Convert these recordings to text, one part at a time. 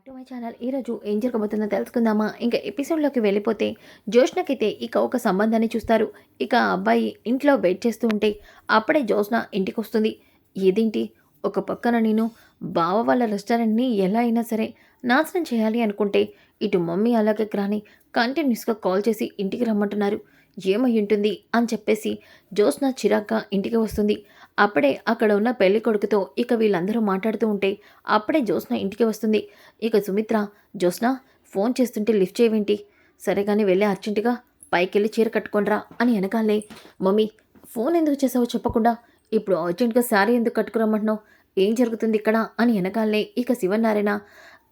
Back to my channel. ఈరోజు ఏం జరగబోతుందో తెలుసుకుందామా? ఇంకా ఎపిసోడ్లోకి వెళ్ళిపోతే జోష్నకైతే ఇక ఒక సంబంధాన్ని చూస్తారు. ఇక అబ్బాయి ఇంట్లో వెయిట్ చేస్తూ ఉంటే అప్పుడే జోష్న ఇంటికి వస్తుంది ఏదేంటి? ఒక పక్కన నేను బావ వాళ్ళ రెస్టారెంట్ని ఎలా అయినా సరే నాశనం చేయాలి అనుకుంటే ఇటు మమ్మీ అలాగే రాని కంటిన్యూస్గా కాల్ చేసి ఇంటికి రమ్మంటున్నారు. ఏమై ఉంటుంది? అని చెప్పేసి జోష్న చిరాగ్గా ఇంటికి వస్తుంది. అప్పుడే అక్కడ ఉన్న పెళ్ళి కొడుకుతో ఇక వీళ్ళందరూ మాట్లాడుతూ ఉంటే అప్పుడే జ్యోత్స్న ఇంటికి వస్తుంది. ఇక సుమిత్ర జ్యోత్స్న ఫోన్ చేస్తుంటే లిఫ్ట్ చేయవేంటి సరే కానీ వెళ్ళి అర్జెంటుగా పైకెళ్ళి చీర కట్టుకోనరా అని వెనకాలే మమ్మీ ఫోన్ ఎందుకు చేసావో చెప్పకుండా? ఇప్పుడు అర్జెంటుగా శారీ ఎందుకు కట్టుకురమ్మంటున్నావు? ఏం జరుగుతుంది ఇక్కడ? అని వెనకాలే ఇక శివనారాయణ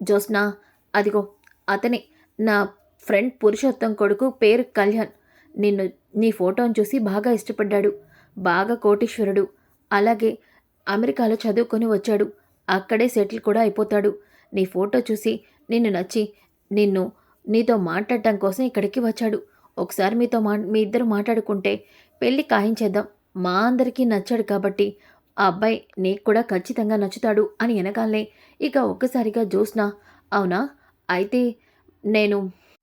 జ్యోత్స్న అదిగో అతనే నా ఫ్రెండ్ పురుషోత్తం కొడుకు పేరు కళ్యాణ్. నిన్ను నీ ఫోటోని చూసి బాగా ఇష్టపడ్డాడు. బాగా కోటీశ్వరుడు. అలాగే అమెరికాలో చదువుకొని వచ్చాడు. అక్కడే సెటిల్ కూడా అయిపోతాడు. నీ ఫోటో చూసి నిన్ను నచ్చి నిన్ను నీతో మాట్లాడటం కోసం ఇక్కడికి వచ్చాడు. ఒకసారి మీతో మా మీ ఇద్దరు మాట్లాడుకుంటే పెళ్ళి ఖాయించేద్దాం మా అందరికీ నచ్చాడు కాబట్టి ఆ అబ్బాయి నీకు కూడా ఖచ్చితంగా నచ్చుతాడు అని వెనకాలనే ఇక ఒక్కసారిగా జోస్నా అవునా? అయితే నేను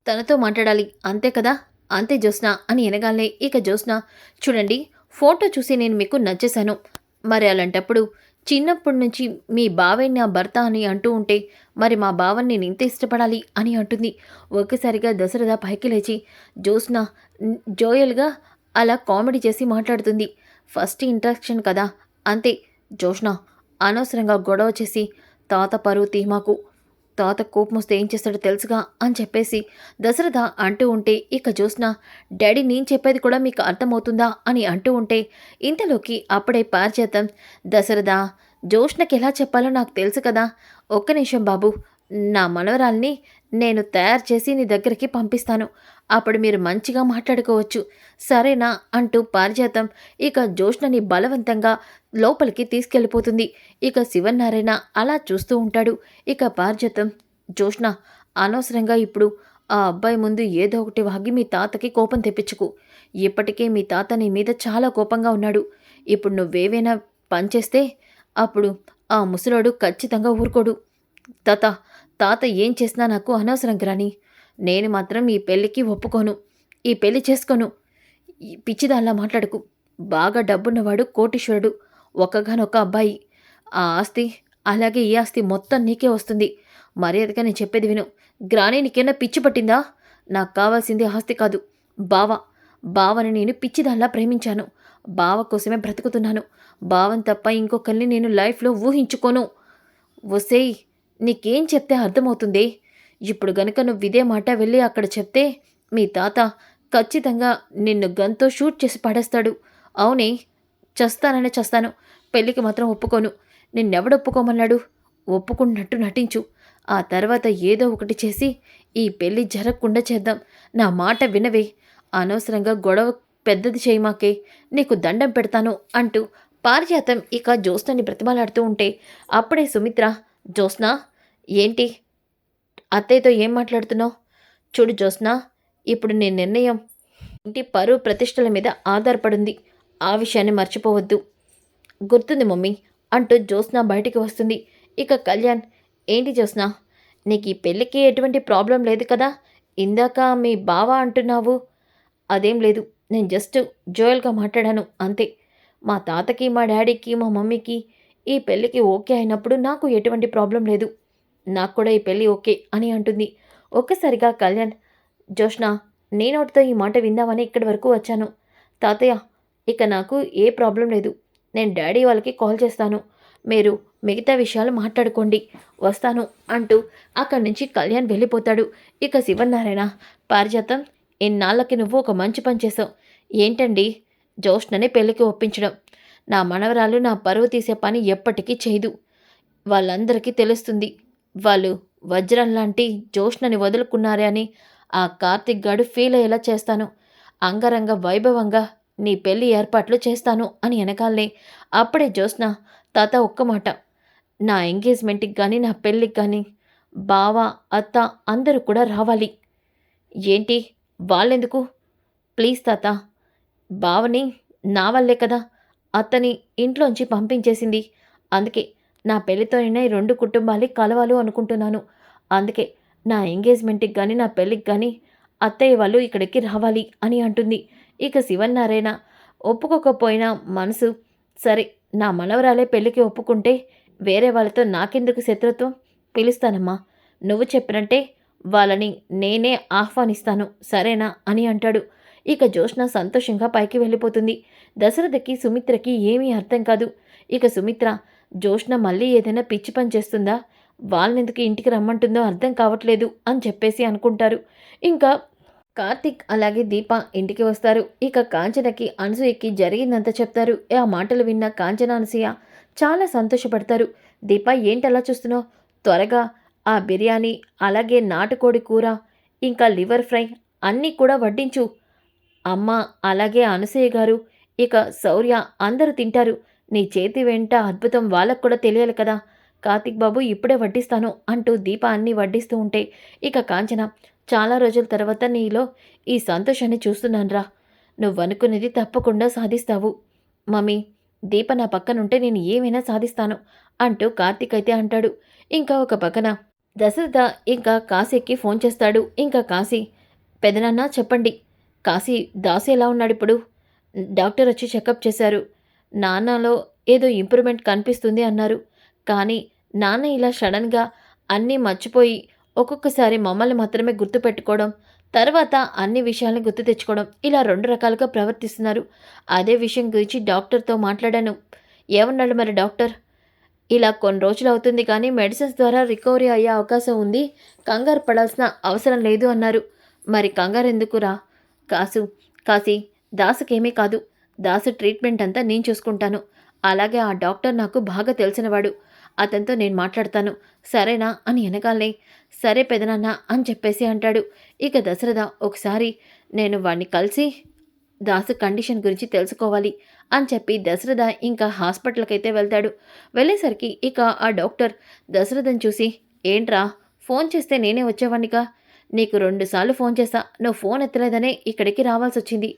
తనతో మాట్లాడాలి. అంతే కదా? అంతే జోస్నా అని వెనగాలనే ఇక జోస్నా చూడండి ఫోటో చూసి నేను మీకు నచ్చేశాను. మరి అలాంటప్పుడు చిన్నప్పటి నుంచి మీ బావే నా భర్త అని అంటూ ఉంటే మరి మా బావని నేను ఇంత ఇష్టపడాలి అని అంటుంది. ఒక్కసారిగా దశరథ పైకి లేచి జ్యోత్స్న జోయల్గా అలా కామెడీ చేసి మాట్లాడుతుంది. ఫస్ట్ ఇంట్రాక్షన్ కదా. అంతే జోష్న అనవసరంగా గొడవ చేసి తాత పరువు తీమాకు తాత కోపం వస్తే ఏం చేస్తాడో తెలుసుగా అని చెప్పేసి దశరథ అంటూ ఉంటే ఇక చూసినా డాడీ నేను చెప్పేది కూడా మీకు అర్థమవుతుందా? అని అంటూ ఉంటే ఇంతలోకి అప్పుడే పారిచేతం దశరథ జోష్నకి ఎలా చెప్పాలో నాకు తెలుసు కదా. ఒక్క నిమిషం బాబు నా మనవరాల్ని నేను తయారు చేసి నీ దగ్గరికి పంపిస్తాను. అప్పుడు మీరు మంచిగా మాట్లాడుకోవచ్చు. సరేనా? అంటూ పారిజాతం ఇక జోష్ణని బలవంతంగా లోపలికి తీసుకెళ్ళిపోతుంది. ఇక శివనారాయణ అలా చూస్తూ ఉంటాడు. ఇక పారిజాతం జ్యోష్ణ అనవసరంగా ఇప్పుడు ఆ అబ్బాయి ముందు ఏదో ఒకటి వాగి మీ తాతకి కోపం తెప్పించుకు. ఇప్పటికే మీ తాత నీ మీద చాలా కోపంగా ఉన్నాడు. ఇప్పుడు నువ్వేవైనా పనిచేస్తే అప్పుడు ఆ ముసలోడు ఖచ్చితంగా ఊరుకోడు. తాత తాత ఏం చేసినా నాకు అనవసరం గ్రాని. నేను మాత్రం ఈ పెళ్ళికి ఒప్పుకోను. ఈ పెళ్ళి చేసుకోను. ఈ పిచ్చిదాల్లా మాట్లాడకు. బాగా డబ్బున్నవాడు కోటీశ్వరుడు. ఒక్కగానొక్క అబ్బాయి. ఆ ఆస్తి అలాగే ఈ ఆస్తి మొత్తం నీకే వస్తుంది. మర్యాదగా నేను చెప్పేది విను. గ్రాని నీకేనా పిచ్చి పట్టిందా? నాకు కావాల్సింది ఆస్తి కాదు. బావ. బావని నేను పిచ్చిదాల్లా ప్రేమించాను. బావ కోసమే బ్రతుకుతున్నాను. బావని తప్ప ఇంకొకరిని నేను లైఫ్లో ఊహించుకోను. వసేయ్ నీకేం చెప్తే అర్థమవుతుంది. ఇప్పుడు గనుక నువ్వు ఇదే మాట వెళ్ళి అక్కడ చెప్తే మీ తాత ఖచ్చితంగా నిన్ను గన్తో షూట్ చేసి పడేస్తాడు. అవునే చస్తాననే చస్తాను. పెళ్ళికి మాత్రం ఒప్పుకోను. నిన్నెవడు ఒప్పుకోమన్నాడు? ఒప్పుకున్నట్టు నటించు. ఆ తర్వాత ఏదో ఒకటి చేసి ఈ పెళ్ళి జరగకుండా చేద్దాం. నా మాట వినవే. అనవసరంగా గొడవ పెద్దది చేయమాకే నీకు దండం పెడతాను అంటూ పారిజాతం ఇక జ్యోత్స్నని బ్రతిమలాడుతూ ఉంటే అప్పుడే సుమిత్ర జ్యోత్స్న ఏంటి? అత్తయ్యతో ఏం మాట్లాడుతున్నావు? చూడు జ్యోత్స్న ఇప్పుడు నీ నిర్ణయం. ఇంటి పరువు ప్రతిష్టల మీద ఆధారపడింది. ఆ విషయాన్ని మర్చిపోవద్దు. గుర్తుంది మమ్మీ అంటూ జ్యోత్స్న బయటికి వస్తుంది. ఇక కళ్యాణ్ ఏంటి జ్యోత్స్న? నీకు ఈ పెళ్ళికి ఎటువంటి ప్రాబ్లం లేదు కదా? ఇందాక మీ బావ అంటున్నావు. అదేం లేదు నేను జస్ట్ జోయల్గా మాట్లాడాను అంతే. మా తాతకి మా డాడీకి మా మమ్మీకి ఈ పెళ్ళికి ఓకే అయినప్పుడు నాకు ఎటువంటి ప్రాబ్లం లేదు. నాకు కూడా ఈ పెళ్ళి ఓకే అని అంటుంది. ఒక్కసారిగా కళ్యాణ్ జోష్న నేనోటితో ఈ మాట విందామని ఇక్కడి వరకు వచ్చాను. తాతయ్య ఇక నాకు ఏ ప్రాబ్లం లేదు. నేను డాడీ వాళ్ళకి కాల్ చేస్తాను. మీరు మిగతా విషయాలు మాట్లాడుకోండి. వస్తాను అంటూ అక్కడి నుంచి కళ్యాణ్ వెళ్ళిపోతాడు. ఇక శివనారాయణ పారిజాతం ఇన్నాళ్ళకి నువ్వు ఒక మంచి పని చేసావు. ఏంటండి? జోష్నని పెళ్ళికి ఒప్పించడం. నా మనవరాలు నా పరువు తీసే పని ఎప్పటికీ చేయదు. వాళ్ళందరికీ తెలుస్తుంది. వాళ్ళు వజ్రం లాంటి జోష్ణని వదులుకున్నారే అని ఆ కార్తిక్ గాడు ఫీల్ అయ్యేలా చేస్తాను. అంగరంగ వైభవంగా నీ పెళ్ళి ఏర్పాట్లు చేస్తాను అని వెనకాలనే అప్పుడే జోష్ణ తాత ఒక్క మాట. నా ఎంగేజ్మెంట్కి కానీ నా పెళ్ళికి కానీ బావ అత్త అందరూ కూడా రావాలి. ఏంటి? వాళ్ళెందుకు? ప్లీజ్ తాత బావని నా వల్లే కదా అత్తని ఇంట్లోంచి పంపించేసింది. అందుకే నా పెళ్ళితోనే ఈ రెండు కుటుంబాలు కలవాలి అనుకుంటున్నాను. అందుకే నా ఎంగేజ్మెంట్కి కానీ నా పెళ్ళికి కానీ అత్తయ్య వాళ్ళు ఇక్కడికి రావాలి అని అంటుంది. ఇక శివన్నారాయణ ఒప్పుకోకపోయినా మనసు సరే నా మనవరాలే పెళ్ళికి ఒప్పుకుంటే వేరే వాళ్ళతో నాకెందుకు శత్రుత్వం? పిలుస్తానమ్మా. నువ్వు చెప్పినట్టే వాళ్ళని నేనే ఆహ్వానిస్తాను సరేనా అని అంటాడు. ఇక జోష్న సంతోషంగా పైకి వెళ్ళిపోతుంది. దశరథకి సుమిత్రకి ఏమీ అర్థం కాదు. ఇక సుమిత్ర జోష్న మళ్ళీ ఏదైనా పిచ్చి పని చేస్తుందా? వాళ్ళనెందుకు ఇంటికి రమ్మంటుందో అర్థం కావట్లేదు అని చెప్పేసి అనుకుంటారు. ఇంకా కార్తిక్ అలాగే దీప ఇంటికి వస్తారు. ఇక కాంచనకి అనసూయకి జరిగిందంత చెప్తారు. ఆ మాటలు విన్న కాంచన అనసూయ చాలా సంతోషపడతారు. దీప ఏంటలా చూస్తున్నావు? త్వరగా ఆ బిర్యానీ అలాగే నాటుకోడి కూర ఇంకా లివర్ ఫ్రై అన్నీ కూడా వడ్డించు. అమ్మ అలాగే అనసూయ గారు ఇక శౌర్య అందరూ తింటారు. నీ చేతి వెంట అద్భుతం వాళ్ళకు కూడా తెలియాలి కదా. కార్తిక్ బాబు ఇప్పుడే వడ్డిస్తాను అంటూ దీప అన్ని వడ్డిస్తూ ఉంటే ఇక కాంచన చాలా రోజుల తర్వాత నీలో ఈ సంతోషాన్ని చూస్తున్నానురా. నువ్వు తప్పకుండా సాధిస్తావు. మమ్మీ దీప నా పక్కనుంటే నేను ఏమైనా సాధిస్తాను అంటూ కార్తిక్ అయితే అంటాడు. ఇంకా ఒక పక్కన దశరథ ఇంకా కాశీకి ఫోన్ చేస్తాడు. ఇంకా కాశీ పెదనాన్న చెప్పండి. కాశీ దాసు ఎలా ఉన్నాడు ఇప్పుడు? డాక్టర్ వచ్చి చెకప్ చేశారు. నాన్నలో ఏదో ఇంప్రూవ్మెంట్ కనిపిస్తుంది అన్నారు. కానీ నాన్న ఇలా సడన్గా అన్నీ మర్చిపోయి ఒక్కొక్కసారి మమ్మల్ని మాత్రమే గుర్తుపెట్టుకోవడం తర్వాత అన్ని విషయాలను గుర్తు తెచ్చుకోవడం ఇలా రెండు రకాలుగా ప్రవర్తిస్తున్నారు. అదే విషయం గురించి డాక్టర్తో మాట్లాడాను. ఏమన్నాడు మరి డాక్టర్? ఇలా కొన్ని రోజులు అవుతుంది కానీ మెడిసిన్స్ ద్వారా రికవరీ అయ్యే అవకాశం ఉంది. కంగారు పడాల్సిన అవసరం లేదు అన్నారు. మరి కంగారు ఎందుకురా? కాసు కాసి దాసుకేమీ కాదు. దాసు ట్రీట్మెంట్ అంతా నేను చూసుకుంటాను. అలాగే ఆ డాక్టర్ నాకు బాగా తెలిసినవాడు. అతనితో నేను మాట్లాడతాను. సరేనా? అని వెనకాలే సరే పెదనాన్న అని చెప్పేసి అంటాడు. ఇక దశరథ ఒకసారి నేను వాడిని కలిసి దాసు కండిషన్ గురించి తెలుసుకోవాలి అని చెప్పి దశరథ ఇంకా హాస్పిటల్కి అయితే వెళ్తాడు. వెళ్ళేసరికి ఇక ఆ డాక్టర్ దశరథని చూసి ఏంట్రా? ఫోన్ చేస్తే నేనే వచ్చేవాడినిగా నీకు రెండుసార్లు ఫోన్ చేశా నువ్వు ఫోన్ ఎత్తలేదనే ఇక్కడికి రావాల్సి వచ్చింది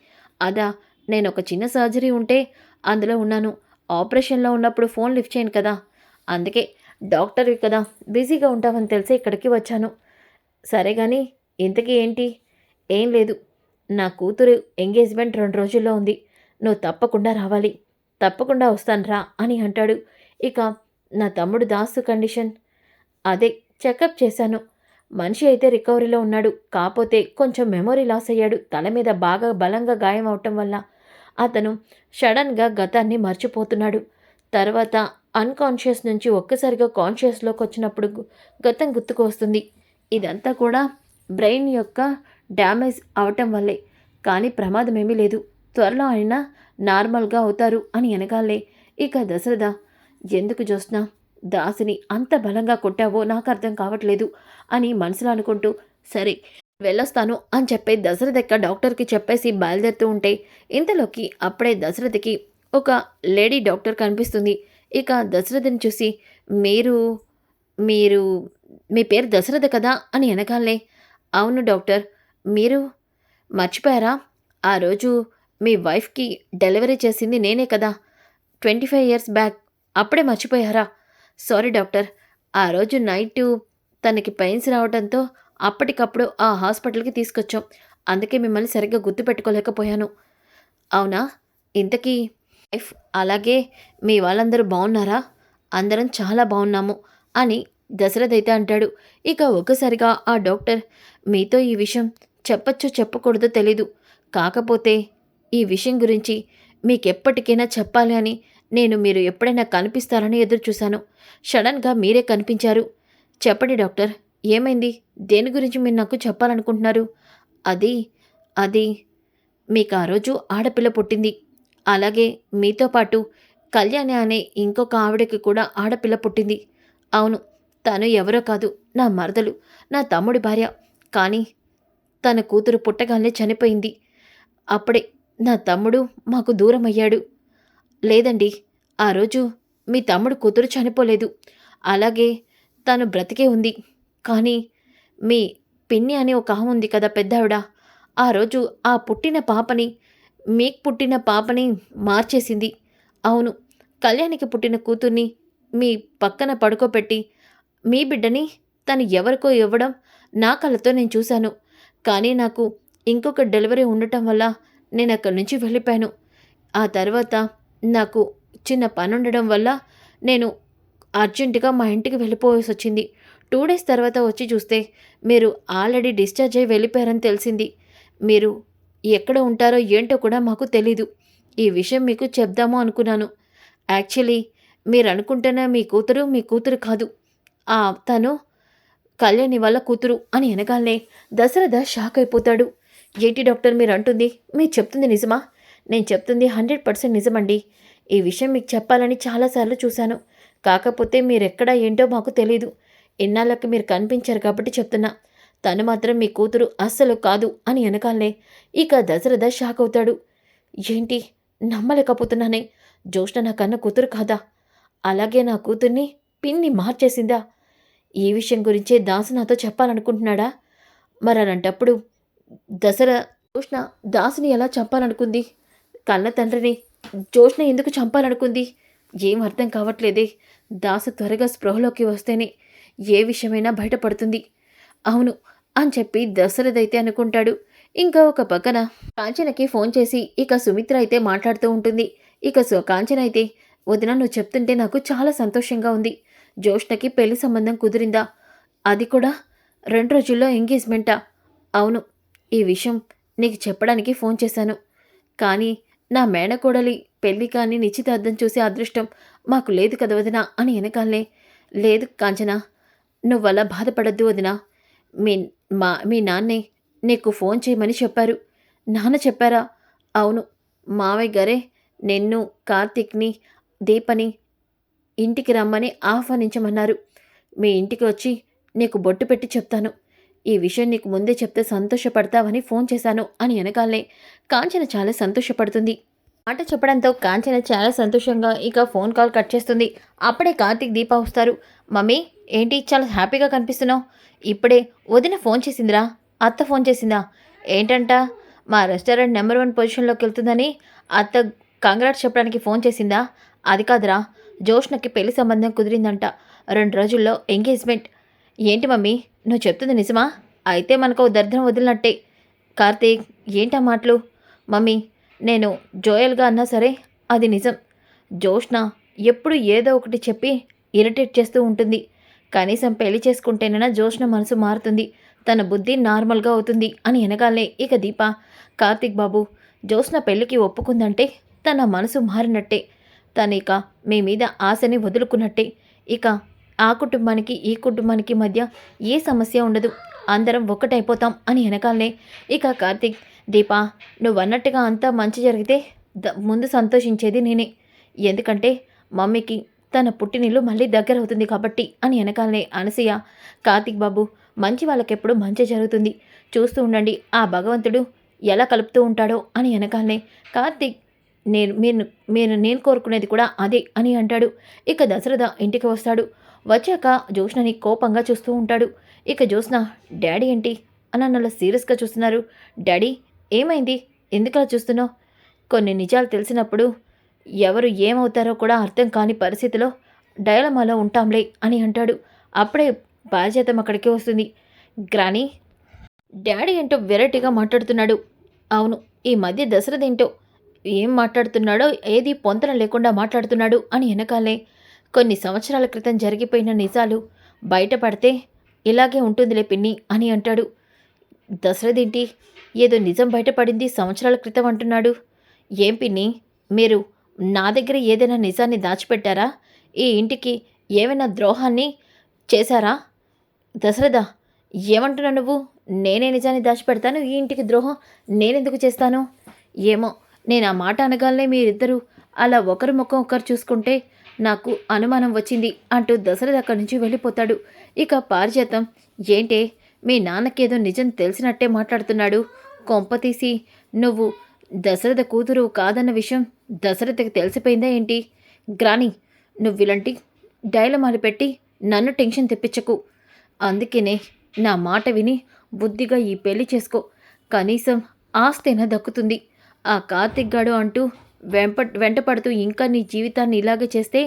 అదా నేను ఒక చిన్న సర్జరీ ఉంటే అందులో ఉన్నాను. ఆపరేషన్లో ఉన్నప్పుడు ఫోన్ లిఫ్ట్ చేయను కదా. అందుకే డాక్టర్వి కదా బిజీగా ఉంటావని తెలిసి ఇక్కడికి వచ్చాను. సరే కానీ ఇంతకీ ఏంటి? ఏం లేదు. నా కూతురు ఎంగేజ్మెంట్ రెండు రోజుల్లో ఉంది. నువ్వు తప్పకుండా రావాలి. తప్పకుండా వస్తాను రా అని అంటాడు. ఇక నా తమ్ముడు దాసు కండిషన్. అదే చెకప్ చేశాను. మనిషి అయితే రికవరీలో ఉన్నాడు. కాకపోతే కొంచెం మెమొరీ లాస్ అయ్యాడు. తల మీద బాగా బలంగా గాయం అవటం వల్ల అతను సడన్గా గతాన్ని మర్చిపోతున్నాడు. తర్వాత అన్కాన్షియస్ నుంచి ఒక్కసారిగా కాన్షియస్లోకి వచ్చినప్పుడు గతం గుర్తుకు వస్తుంది. ఇదంతా కూడా బ్రెయిన్ యొక్క డ్యామేజ్ అవటం వల్లే. కానీ ప్రమాదం ఏమీ లేదు. త్వరలో ఆయన నార్మల్గా అవుతారు అని అనగాలే ఇక దశరథ ఎందుకు చూసినా దాసిని అంత బలంగా కొట్టావో నాకు అర్థం కావట్లేదు అని మనసులో అనుకుంటూ సరే వెళ్ళొస్తాను అని చెప్పి దశరథక్క డాక్టర్కి చెప్పేసి బయలుదేరుతూ ఉంటే ఇంతలోకి అప్పుడే దశరథకి ఒక లేడీ డాక్టర్ కనిపిస్తుంది. ఇక దశరథని చూసి మీరు మీరు మీ పేరు దశరథ కదా అని వెనకాలే అవును డాక్టర్ మీరు మర్చిపోయారా? ఆ రోజు మీ వైఫ్కి డెలివరీ చేసింది నేనే కదా. ట్వంటీ ఫైవ్ ఇయర్స్ బ్యాక్ అప్పుడే మర్చిపోయారా? Sorry doctor. ఆ రోజు నైట్ తనకి పెయిన్స్ రావడంతో అప్పటికప్పుడు ఆ హాస్పిటల్కి తీసుకొచ్చాం. అందుకే మిమ్మల్ని సరిగ్గా గుర్తుపెట్టుకోలేకపోయాను. అవునా? ఇంతకీ లైఫ్ అలాగే మీ వాళ్ళందరూ బాగున్నారా? అందరం చాలా బాగున్నాము అని దశరథ్ అయితే అంటాడు. ఇక ఒక్కసారిగా ఆ డాక్టర్ మీతో ఈ విషయం చెప్పచ్చో చెప్పకూడదో తెలీదు. కాకపోతే ఈ విషయం గురించి మీకెప్పటికైనా చెప్పాలి అని నేను మీరు ఎప్పుడైనా కనిపిస్తారని ఎదురుచూశాను. సడన్గా మీరే కనిపించారు. చెప్పండి డాక్టర్ ఏమైంది? దేని గురించి మీరు నాకు చెప్పాలనుకుంటున్నారు? అది అది మీకు ఆ రోజు ఆడపిల్ల పుట్టింది. అలాగే మీతో పాటు కళ్యాణి అనే ఇంకొక ఆవిడకి కూడా ఆడపిల్ల పుట్టింది. అవును తను ఎవరో కాదు నా మరదలు నా తమ్ముడి భార్య. కానీ తన కూతురు పుట్టగానే చనిపోయింది. అప్పుడే నా తమ్ముడు మాకు దూరం అయ్యాడు లేదండి ఆ రోజు మీ తమ్ముడు కూతురు చనిపోలేదు. అలాగే తను బ్రతికే ఉంది. కానీ మీ పిన్ని అని ఒక ఆమె ఉంది కదా పెద్దావిడ. ఆ రోజు ఆ పుట్టిన పాపని మీకు పుట్టిన పాపని మార్చేసింది. అవును కళ్యాణికి పుట్టిన కూతుర్ని మీ పక్కన పడుకోబెట్టి మీ బిడ్డని తను ఎవరికో ఇవ్వడం నా కళ్ళతో నేను చూశాను. కానీ నాకు ఇంకొక డెలివరీ ఉండటం వల్ల నేను అక్కడి నుంచి వెళ్ళిపోయాను. ఆ తర్వాత నాకు చిన్న పని ఉండడం వల్ల నేను అర్జెంటుగా మా ఇంటికి వెళ్ళిపోవాల్సి వచ్చింది. టూ డేస్ తర్వాత వచ్చి చూస్తే మీరు ఆల్రెడీ డిశ్చార్జ్ అయ్యి వెళ్ళిపోయారని తెలిసింది. మీరు ఎక్కడ ఉంటారో ఏంటో కూడా మాకు తెలీదు. ఈ విషయం మీకు చెప్దాము అనుకున్నాను. యాక్చువల్లీ మీరు అనుకుంటున్న మీ కూతురు మీ కూతురు కాదు. ఆ తను కళ్యాణి వాళ్ళ కూతురు అని వెనగాలనే దశరథ షాక్ అయిపోతాడు. ఏంటి డాక్టర్ మీరు అంటుంది మీరు చెప్తుంది నిజమా? నేను చెప్తుంది హండ్రెడ్ పర్సెంట్ నిజమండి. ఈ విషయం మీకు చెప్పాలని చాలాసార్లు చూశాను. కాకపోతే మీరెక్కడా ఏంటో మాకు తెలీదు. ఇన్నాళ్ళకి మీరు కనిపించారు కాబట్టి చెప్తున్నా. తను మాత్రం మీ కూతురు అస్సలు కాదు అని వెనకాలనే ఇక దశరథ షాక్ అవుతాడు. ఏంటి? నమ్మలేకపోతున్నానే. జ్యోష్ణ నా కన్న కూతురు కాదా? అలాగే నా కూతుర్ని పిన్ని మార్చేసిందా? ఈ విషయం గురించే దాసు నాతో చెప్పాలనుకుంటున్నాడా? మరి అలాంటప్పుడు దసరా జోష్ణ దాసుని ఎలా చెప్పాలనుకుంది కన్న తండ్రిని జోష్ణ ఎందుకు చంపాలనుకుంది? ఏం అర్థం కావట్లేదే. దాసు త్వరగా స్పృహలోకి వస్తేనే ఏ విషయమైనా బయటపడుతుంది. అవును అని చెప్పి దశరథైతే అనుకుంటాడు. ఇంకా ఒక పక్కన కాంచనకి ఫోన్ చేసి ఇక సుమిత్ర అయితే మాట్లాడుతూ ఉంటుంది. ఇక సు కాంచన అయితే వదిన నువ్వు చెప్తుంటే నాకు చాలా సంతోషంగా ఉంది. జోష్ణకి పెళ్ళి సంబంధం కుదిరిందా? అది కూడా రెండు రోజుల్లో ఎంగేజ్మెంటా? అవును ఈ విషయం నీకు చెప్పడానికి ఫోన్ చేశాను. కానీ నా మేనకోడలి పెళ్ళి కానీ నిశ్చితార్థం చూసే అదృష్టం మాకు లేదు కదా వదినా అని వెనకాలనే. లేదు కాంచనా నువ్వలా బాధపడద్దు వదినా. మీ మా మీ నాన్నే నీకు ఫోన్ చేయమని చెప్పారు. నాన్న చెప్పారా? అవును మావయ్య గారే నిన్ను కార్తీక్ని దీపని ఇంటికి రమ్మని ఆహ్వానించమన్నారు. మీ ఇంటికి వచ్చి నీకు బొట్టు పెట్టి చెప్తాను. ఈ విషయం నీకు ముందే చెప్తే సంతోషపడతావని ఫోన్ చేశాను అని వెనకాలనే కాంచన చాలా సంతోషపడుతుంది. మాట చెప్పడంతో కాంచన చాలా సంతోషంగా ఇక ఫోన్ కాల్ కట్ చేస్తుంది. అప్పుడే కార్తీక్ దీప వస్తారు. మమ్మీ ఏంటి చాలా హ్యాపీగా కనిపిస్తున్నావు? ఇప్పుడే వదిన ఫోన్ చేసిందిరా. అత్త ఫోన్ చేసిందా? ఏంటంట? మా రెస్టారెంట్ నెంబర్ వన్ పొజిషన్లోకి వెళ్తుందని అత్త కంగ్రాట్స్ చెప్పడానికి ఫోన్ చేసిందా? అది కాదురా. జోష్నకి పెళ్ళి సంబంధం కుదిరిందంట. రెండు రోజుల్లో ఎంగేజ్మెంట్. ఏంటి మమ్మీ? నువ్వు చెప్తుంది నిజమా? అయితే మనకు ఓ దరిద్రం వదిలినట్టే. కార్తీక్ ఏంటా మాటలు? మమ్మీ నేను జోయల్గా అన్నా సరే అది నిజం. జోష్ణ ఎప్పుడు ఏదో ఒకటి చెప్పి ఇరిటేట్ చేస్తూ ఉంటుంది. కనీసం పెళ్ళి చేసుకుంటేనైనా జోష్న మనసు మారుతుంది. తన బుద్ధి నార్మల్గా అవుతుంది అని అనగానే ఇక దీప. కార్తీక్ బాబు జోష్ణ పెళ్ళికి ఒప్పుకుందంటే తన మనసు మారినట్టే. తను ఇక మీ మీద ఆశని వదులుకున్నట్టే. ఇక ఆ కుటుంబానికి ఈ కుటుంబానికి మధ్య ఏ సమస్య ఉండదు. అందరం ఒక్కటైపోతాం అని వెనకాలనే. ఇక కార్తీక్ దీప నువ్వు అన్నట్టుగా అంతా మంచి జరిగితే ద- ముందు సంతోషించేది నేనే. ఎందుకంటే మమ్మీకి తన పుట్టినిల్లు మళ్ళీ దగ్గర అవుతుంది కాబట్టి అని వెనకాలనే అనసూయ కార్తీక్ బాబు మంచి వాళ్ళకెప్పుడు మంచి జరుగుతుంది. చూస్తూ ఉండండి ఆ భగవంతుడు ఎలా కలుపుతూ ఉంటాడో అని వెనకాలనే. కార్తీక్ నేను మీరు మీరు నేను కోరుకునేది కూడా అదే అని అంటాడు. ఇక దశరథ ఇంటికి వస్తాడు. వచ్చాక జ్యోత్స్నని కోపంగా చూస్తూ ఉంటాడు. ఇక జ్యోత్స్న డాడీ ఏంటి? అని నన్ను సీరియస్గా చూస్తున్నారు. డాడీ ఏమైంది? ఎందుకలా చూస్తున్నావు? కొన్ని నిజాలు తెలిసినప్పుడు ఎవరు ఏమవుతారో కూడా అర్థం కాని పరిస్థితిలో డైలమాలో ఉంటాంలే అని అంటాడు. అప్పుడే బాధ్యతం అక్కడికి వస్తుంది. గ్రాని డాడీ ఏంటో వెరైటీగా మాట్లాడుతున్నాడు. అవును ఈ మధ్య దశరథ ఏంటో ఏం మాట్లాడుతున్నాడో ఏది పొంతన లేకుండా మాట్లాడుతున్నాడు అని వెనకాలే. కొన్ని సంవత్సరాల క్రితం జరిగిపోయిన నిజాలు బయటపడితే ఇలాగే ఉంటుందిలే పిన్ని అని అంటాడు. దశరథేంటి ఏదో నిజం బయటపడింది సంవత్సరాల క్రితం అంటున్నాడు. ఏం పిన్ని మీరు నా దగ్గర ఏదైనా నిజాన్ని దాచిపెట్టారా? ఈ ఇంటికి ఏమైనా ద్రోహాన్ని చేశారా? దశరథ ఏమంటున్నావు నువ్వు? నేనే నిజాన్ని దాచిపెడతాను ఈ ఇంటికి ద్రోహం నేనెందుకు చేస్తాను? ఏమో నేను ఆ మాట అనగానే మీరిద్దరూ అలా ఒకరి ముఖం ఒకరు చూసుకుంటే నాకు అనుమానం వచ్చింది అంటూ దశరథ అక్కడి నుంచి వెళ్ళిపోతాడు. ఇక పారిజాతం ఏంటే? మీ నాన్నకేదో నిజం తెలిసినట్టే మాట్లాడుతున్నాడు. కొంప తీసి నువ్వు దశరథ కూతురు కాదన్న విషయం దశరథకి తెలిసిపోయిందా ఏంటి? గ్రాని నువ్వు ఇలాంటి డైలమాలు పెట్టి నన్ను టెన్షన్ తెప్పించకు. అందుకనే నా మాట విని బుద్ధిగా ఈ పెళ్ళి చేసుకో. కనీసం ఆస్తైనా దక్కుతుంది. ఆ కార్తిక్ గాడు అంటూ వెంప వెంటపడుతూ ఇంకా నీ జీవితాన్ని ఇలాగే చేస్తే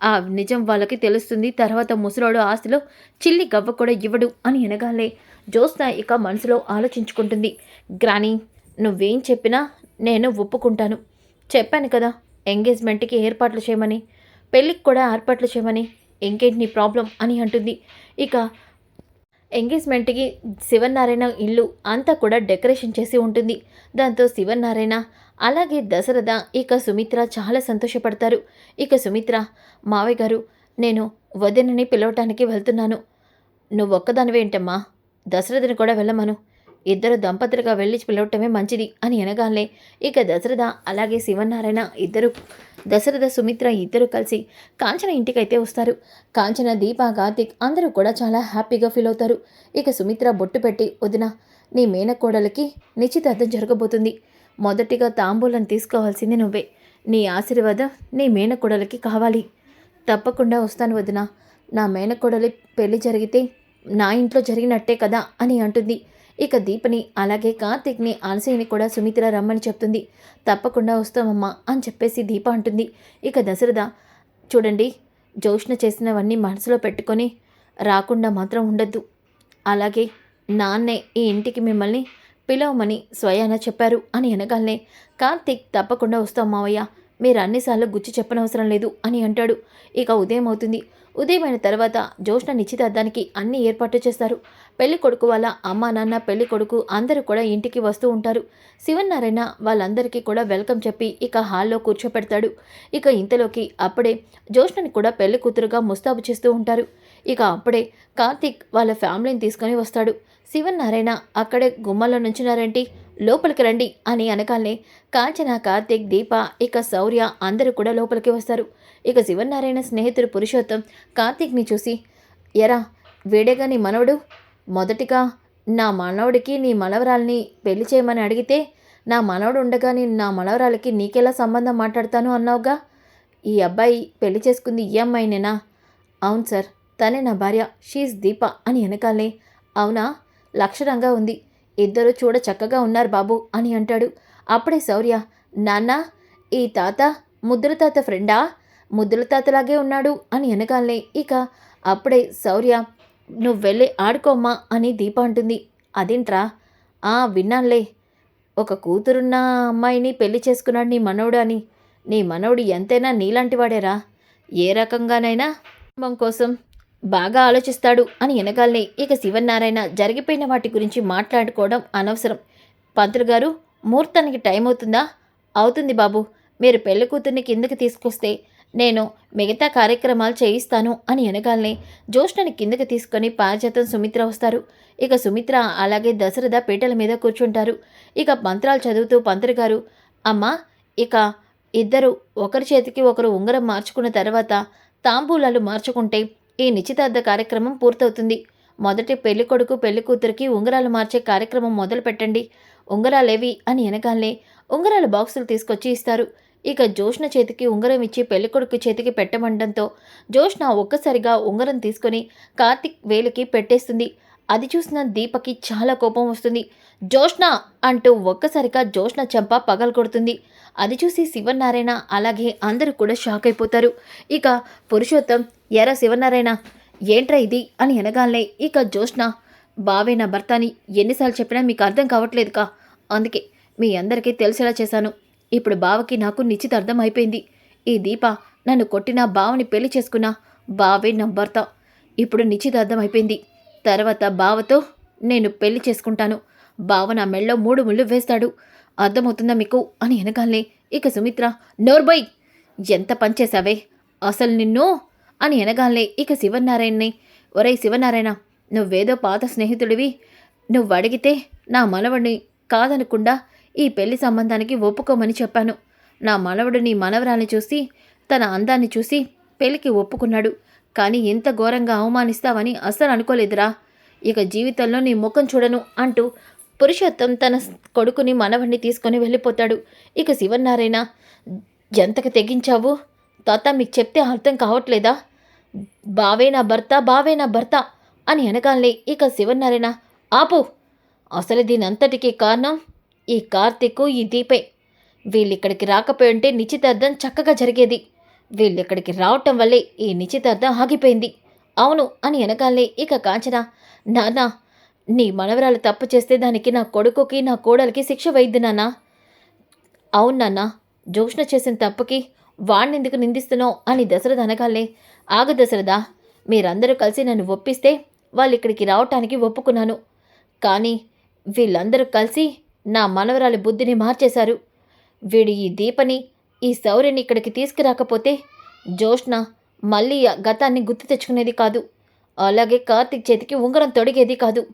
ఆ నిజం వాళ్ళకి తెలుస్తుంది. తర్వాత ముసలోడు ఆస్తిలో చిల్లి గవ్వ కూడా ఇవ్వడు అని అనగాలే జ్యోత్స్న ఇక మనసులో ఆలోచించుకుంటుంది. గ్రాని నువ్వేం చెప్పినా నేను ఒప్పుకుంటాను. చెప్పాను కదా ఎంగేజ్మెంట్కి ఏర్పాట్లు చేయమని. పెళ్ళికి కూడా ఏర్పాట్లు చేయమని. ఇంకేంటి నీ ప్రాబ్లం అని అంటుంది. ఇక ఎంగేజ్మెంట్కి శివనారాయణ ఇల్లు అంతా కూడా డెకరేషన్ చేసి ఉంటుంది. దాంతో శివనారాయణ అలాగే దశరథ ఇక సుమిత్ర చాలా సంతోషపడతారు. ఇక సుమిత్ర మావయ్య గారు నేను వదినని పిలవటానికి వెళ్తున్నాను. నువ్వు ఒక్కదానివేంటమ్మా దశరథని కూడా వెళ్ళమను. ఇద్దరు దంపతులుగా వెళ్ళి పిలవటమే మంచిది అని అనగానే ఇక దశరథ అలాగే శివనారాయణ ఇద్దరు దశరథ సుమిత్ర ఇద్దరు కలిసి కాంచన ఇంటికైతే వస్తారు. కాంచన దీప కార్తిక్ అందరూ కూడా చాలా హ్యాపీగా ఫీల్ అవుతారు. ఇక సుమిత్ర బొట్టు పెట్టి వదిన నీ మేనకోడలకి నిశ్చితార్థం జరగబోతుంది. మొదటిగా తాంబూలం తీసుకోవాల్సింది నువ్వే. నీ ఆశీర్వాదం నీ మేనకోడలికి కావాలి. తప్పకుండా వస్తాను వదిన. నా మేనకోడలి పెళ్ళి జరిగితే నా ఇంట్లో జరిగినట్టే కదా అని అంటుంది. ఇక దీపని అలాగే కార్తీక్ని అలసేని కూడా సుమిత్ర రమ్మని చెప్తుంది. తప్పకుండా వస్తామమ్మా అని చెప్పేసి దీప అంటుంది. ఇక దశరథ చూడండి జోష్ణ చేసినవన్నీ మనసులో పెట్టుకొని రాకుండా మాత్రం ఉండద్దు. అలాగే నాన్నే ఈ ఇంటికి మిమ్మల్ని పిలవమని స్వయాన చెప్పారు అని అనగానే కార్తీక్ తప్పకుండా వస్తాం మావయ్య. మీరు అన్నిసార్లు గుచ్చి చెప్పనవసరం లేదు అని అంటాడు. ఇక ఉదయం అవుతుంది. ఉదయమైన తర్వాత జ్యోష్ణ నిశ్చితార్థానికి అన్ని ఏర్పాట్లు చేస్తారు. పెళ్ళి కొడుకు వాళ్ళ అమ్మ నాన్న పెళ్ళి కొడుకు అందరూ కూడా ఇంటికి వస్తూ ఉంటారు. శివనారాయణ వాళ్ళందరికీ కూడా వెల్కమ్ చెప్పి ఇక హాల్లో కూర్చోపెడతాడు. ఇక ఇంతలోకి అప్పుడే జోష్నని కూడా పెళ్ళి కూతురుగా ముస్తాబు చేస్తూ ఉంటారు. ఇక అప్పుడే కార్తీక్ వాళ్ళ ఫ్యామిలీని తీసుకొని వస్తాడు. శివనారాయణ అక్కడే గుమ్మలో నుంచున్నారేంటి? లోపలికి రండి అని అనగానే కాంచన కార్తీక్ దీప ఇక శౌర్య అందరూ కూడా లోపలికి వస్తారు. ఇక శివనారాయణ స్నేహితుడు పురుషోత్తం కార్తీక్ని చూసి ఎరా వేడేగా నీ మనవడు? మొదటిగా నా మనవడికి నీ మనవరాల్ని పెళ్ళి చేయమని అడిగితే నా మనవడు ఉండగా నేను నా మనవరాలకి నీకెలా సంబంధం మాట్లాడతాను అన్నావుగా? ఈ అబ్బాయి పెళ్ళి చేసుకుంది ఈ అమ్మాయినేనా? అవును సార్ తనే నా భార్య షీజ్ దీప అని వెనకాలే అవునా? లక్షణంగా ఉంది. ఇద్దరు చూడ చక్కగా ఉన్నారు బాబు అని అంటాడు. అప్పుడే శౌర్య నాన్న ఈ తాత ముద్దుల తాత ఫ్రెండా? ముద్దుల తాతలాగే ఉన్నాడు అని వెనకాలే ఇక అప్పుడే శౌర్య నువ్వు వెళ్ళి ఆడుకోమ్మా అని దీప అంటుంది. అదేంట్రా? ఆ విన్నానులే. ఒక కూతురున్న అమ్మాయిని పెళ్ళి చేసుకున్నాడు నీ మనవడు అని. నీ మనవడు ఎంతైనా నీలాంటి వాడేరా. ఏ రకంగానైనా కుటుంబం కోసం బాగా ఆలోచిస్తాడు అని వెనకాలనే ఇక శివనారాయణ జరిగిపోయిన వాటి గురించి మాట్లాడుకోవడం అనవసరం. పంతులు గారు ముహూర్తానికి టైం అవుతుందా? అవుతుంది బాబు. మీరు పెళ్ళి కూతుర్ని కిందకి తీసుకొస్తే నేను మిగతా కార్యక్రమాలు చేయిస్తాను అని వెనకాలనే జ్యోష్ణని కిందకి తీసుకొని పారిజాతం సుమిత్ర వస్తారు. ఇక సుమిత్ర అలాగే దశరథ పీటల మీద కూర్చుంటారు. ఇక మంత్రాలు చదువుతూ పంతులు గారు అమ్మ ఇక ఇద్దరు ఒకరి చేతికి ఒకరు ఉంగరం మార్చుకున్న తర్వాత తాంబూలాలు మార్చుకుంటే ఈ నిశ్చితార్థ కార్యక్రమం పూర్తవుతుంది. మొదటి పెళ్ళి కొడుకు పెళ్ళి కూతురికి ఉంగరాలు మార్చే కార్యక్రమం మొదలు పెట్టండి. ఉంగరాలేవి అని వెనకాలనే ఉంగరాల బాక్సులు తీసుకొచ్చి ఇస్తారు. ఇక జోష్న చేతికి ఉంగరం ఇచ్చి పెళ్ళికొడుకు చేతికి పెట్టమండంతో జోష్ణ ఒక్కసారిగా ఉంగరం తీసుకొని కార్తిక్ వేలికి పెట్టేస్తుంది. అది చూసిన దీపకి చాలా కోపం వస్తుంది. జోష్ణ అంటూ ఒక్కసారిగా జోష్ణ చెంప పగలు కొడుతుంది. అది చూసి శివనారాయణ అలాగే అందరూ కూడా షాక్ అయిపోతారు. ఇక పురుషోత్తం ఎరా శివనారాయణ ఏంట్రా ఇది అని అనగానే ఇక జోష్న బావే నా భర్త అని ఎన్నిసార్లు చెప్పినా మీకు అర్థం కావట్లేదుకా. అందుకే మీ అందరికీ తెలిసేలా చేశాను. ఇప్పుడు బావకి నాకు నిశ్చితార్థం అయిపోయింది. ఈ దీప నన్ను కొట్టిన బావని పెళ్ళి చేసుకున్నా బావే నా భర్త. ఇప్పుడు నిశ్చితార్థం అయిపోయింది. తర్వాత బావతో నేను పెళ్ళి చేసుకుంటాను. బావ నా మెళ్ళో మూడు ముళ్ళు వేస్తాడు. అర్థమవుతుందా మీకు అని వెనకాలనే ఇక సుమిత్ర నోర్బై ఎంత పనిచేశావే అసలు నిన్ను అని అనగానే ఇక శివనారాయణని ఒరే శివనారాయణ నువ్వేదో పాత స్నేహితుడివి. నువ్వు అడిగితే నా మనవడిని కాదనకుండా ఈ పెళ్ళి సంబంధానికి ఒప్పుకోమని చెప్పాను. నా మనవడు నీ మనవరాన్ని చూసి తన అందాన్ని చూసి పెళ్ళికి ఒప్పుకున్నాడు. కానీ ఇంత ఘోరంగా అవమానిస్తావని అస్సలు అనుకోలేదురా. ఇక జీవితంలో నీ ముఖం చూడను అంటూ పురుషోత్తం తన కొడుకుని మనవణ్ణి తీసుకొని వెళ్ళిపోతాడు. ఇక శివనారాయణ ఎంతకు తెగించావు? తాత మీకు చెప్తే అర్థం కావట్లేదా? బావే నా భర్త బావే నా భర్త అని అనగానే ఇక శివనారాయణ ఆపు అసలు దీనంతటికీ కారణం ఈ కార్తీకు ఈ దీపే. వీళ్ళిక్కడికి రాకపోయి ఉంటే నిశ్చితార్థం చక్కగా జరిగేది. వీళ్ళు ఇక్కడికి రావటం వల్లే ఈ నిశ్చితార్థం ఆగిపోయింది. అవును అని వెనకాలే ఇక కాంచన నాన్న నీ మనవరాలు తప్పు చేస్తే దానికి నా కొడుకుకి నా కోడలికి శిక్ష వైద్య నాన్న. అవును నాన్న జోష్ణ చేసిన తప్పుకి వాణ్ణెందుకు నిందిస్తున్నావు? అని దశరథ అనగాలే. ఆగు దశరథ మీరందరూ కలిసి నన్ను ఒప్పిస్తే వాళ్ళు ఇక్కడికి రావటానికి ఒప్పుకున్నాను. కానీ వీళ్ళందరూ కలిసి నా మనవరాలి బుద్ధిని మార్చేశారు. వీడు ఈ దీపని ఈ శౌర్యని ఇక్కడికి తీసుకురాకపోతే జోష్ణ మళ్ళీ గతాన్ని గుర్తు తెచ్చుకునేది కాదు. అలాగే కార్తిక్ చేతికి ఉంగరం తొడిగేది కాదు.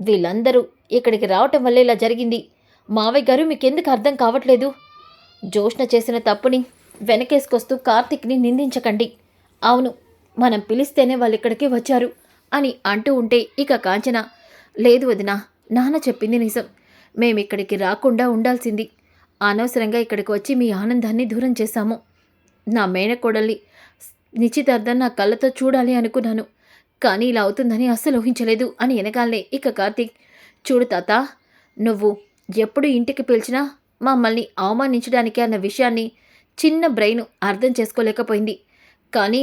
వీళ్ళందరూ ఇక్కడికి రావటం వల్ల ఇలా జరిగింది. మావయ్య గారు మీకెందుకు అర్థం కావట్లేదు? జోష్ణ చేసిన తప్పుని వెనకేసుకొస్తూ కార్తిక్ని నిందించకండి. అవును మనం పిలిస్తేనే వాళ్ళు ఇక్కడికి వచ్చారు అని అంటూ ఉంటే ఇక కాంచన లేదు వదిన నాన్న చెప్పింది నిజం. మేమిక్కడికి రాకుండా ఉండాల్సింది. అనవసరంగా ఇక్కడికి వచ్చి మీ ఆనందాన్ని దూరం చేశాము. నా మేనకోడల్ని నిశ్చితార్థం నా కళ్ళతో చూడాలి అనుకున్నాను కానీ ఇలా అవుతుందని అస్సలు ఊహించలేదు అని వెనకాలనే ఇక కార్తీక్ చూడు తాత నువ్వు ఎప్పుడు ఇంటికి పిలిచినా మమ్మల్ని అవమానించడానికి అన్న విషయాన్ని చిన్న బ్రెయిన్ అర్థం చేసుకోలేకపోయింది. కానీ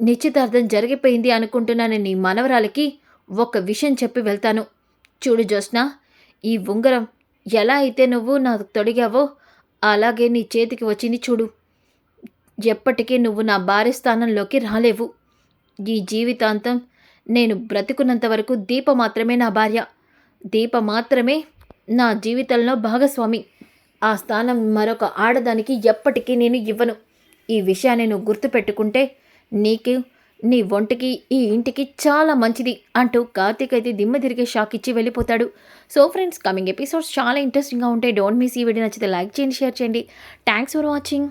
నిశ్చితార్థం జరిగిపోయింది అనుకుంటున్నాను నీ మనవరాలకి ఒక విషయం చెప్పి వెళ్తాను. చూడు జోస్న ఈ ఉంగరం ఎలా అయితే నువ్వు నాకు తొడిగావో అలాగే నీ చేతికి వచ్చింది చూడు. ఎప్పటికీ నువ్వు నా భార్య స్థానంలోకి రాలేవు. ఈ జీవితాంతం నేను బ్రతికున్నంత వరకు దీప మాత్రమే నా భార్య. దీప మాత్రమే నా జీవితంలో భాగస్వామి. ఆ స్థానం మరొక ఆడదానికి ఎప్పటికీ నేను ఇవ్వను. ఈ విషయాన్ని నువ్వు గుర్తుపెట్టుకుంటే నీకు నీ ఒంటికి ఈ ఇంటికి చాలా మంచిది అంటూ కార్తీక్ అయితే దిమ్మ తిరిగే షాక్ ఇచ్చి వెళ్ళిపోతాడు. సో ఫ్రెండ్స్ కమింగ్ ఎపిసోడ్స్ చాలా ఇంట్రెస్టింగ్గా ఉంటాయి. డోంట్ మిస్ ఈ వీడియో నచ్చితే లైక్ చేయండి షేర్ చేయండి. Thanks for watching